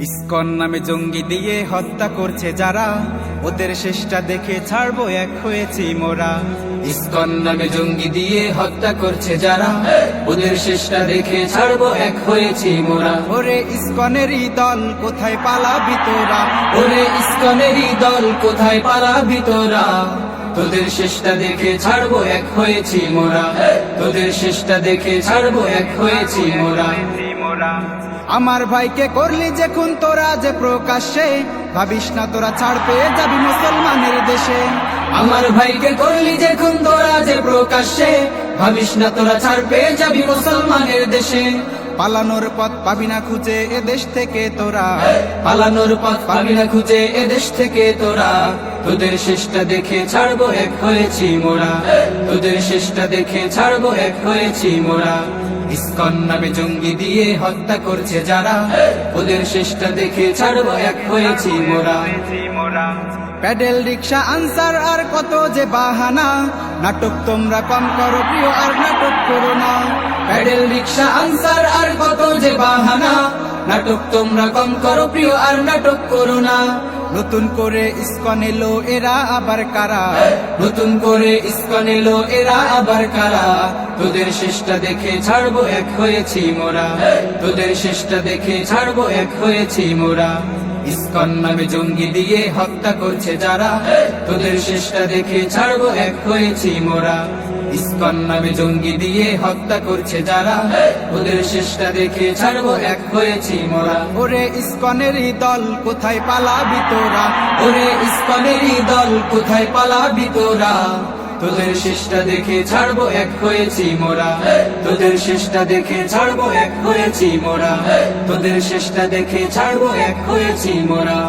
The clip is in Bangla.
ইস্কন নামে জঙ্গি দিয়ে হত্যা করছে যারা। ওদের শেষটা দেখে ছাড়বো এক হয়েছি মোরা। ইস্কন নামে জঙ্গি দিয়ে হত্যা করছে যারা। ওদের শেষটা দেখে ছাড়বো এক হয়েছি মোরা। ওরে ইস্কনেরই দল, কোথায় পালাবি তোরা? ওরে ইস্কনেরই দল, কোথায় পালাবি তোরা? তোদের শেষটা দেখে ছাড়বো এক হয়েছি মোরা। তোদের শেষটা দেখে ছাড়বো এক হয়েছি মোরা। আমার ভাইকে করলি যে খুন তোরা যে প্রকাশ্যে, ভাবিস না তোরা ছাড় পেয়ে যাবি মুসলমানের দেশে। আমার ভাইকে করলি যে খুন তোরা যে প্রকাশ্যে, ভাবিস না তোরা ছাড় পেয়ে যাবি মুসলমানের দেশে। পালানোর পথ পাবি না খুঁজে এ দেশ থেকে তোরা। পালানোর পথ পাবি না খুঁজে এদেশ থেকে তোরা। তোদের শেষটা দেখে ছাড়বো এক হয়েছি মোরা। তোদের শেষটা দেখে ছাড়বো এক হয়েছি মোরা। ইস্কন নামে জঙ্গি দিয়ে হত্যা করছে যারা। ওদের শেষটা দেখে ছাড়বো এক হয়েছি মোরা। প্যাডেল রিক্সা আনসার আর কত যে বাহানা? নাটক তোমরা কম করো, প্রিয়, আর নাটক করো না। প্যাডেল রিক্সা আনসার আর কত যে বাহানা? নাটক তোমরা কম করো, প্রিয়, আর নাটক করো না। নতুন করে ইস্কন এলো, এরা আবার কারা? নতুন করে ইস্কন এলো, এরা আবার কারা? তোদের শেষটা দেখে ছাড়বো এক হয়েছি মোরা। তোদের শেষটা দেখে ছাড়বো এক হয়েছি মোরা। ইস্কন নামে জঙ্গি দিয়ে হত্যা করছে যারা। তোদের শেষটা দেখে ছাড়বো এক হয়েছি মোরা। ইস্কন নামে জঙ্গি দিয়ে হত্যা করছে যারা। ওদের শেষটা দেখে ছাড়বো এক হয়েছি মোরা। ওরে ইস্কনেরই দল কোথায় পালাবি তোরা? ওরে ইস্কনেরই দল কোথায় পালাবি তোরা? তোদের শেষটা দেখে ছাড়বো এক হয়েছি মোরা। তোদের শেষটা দেখে ছাড়বো এক হয়েছি মোরা। তোদের শেষটা দেখে ছাড়বো এক হয়েছি মোরা।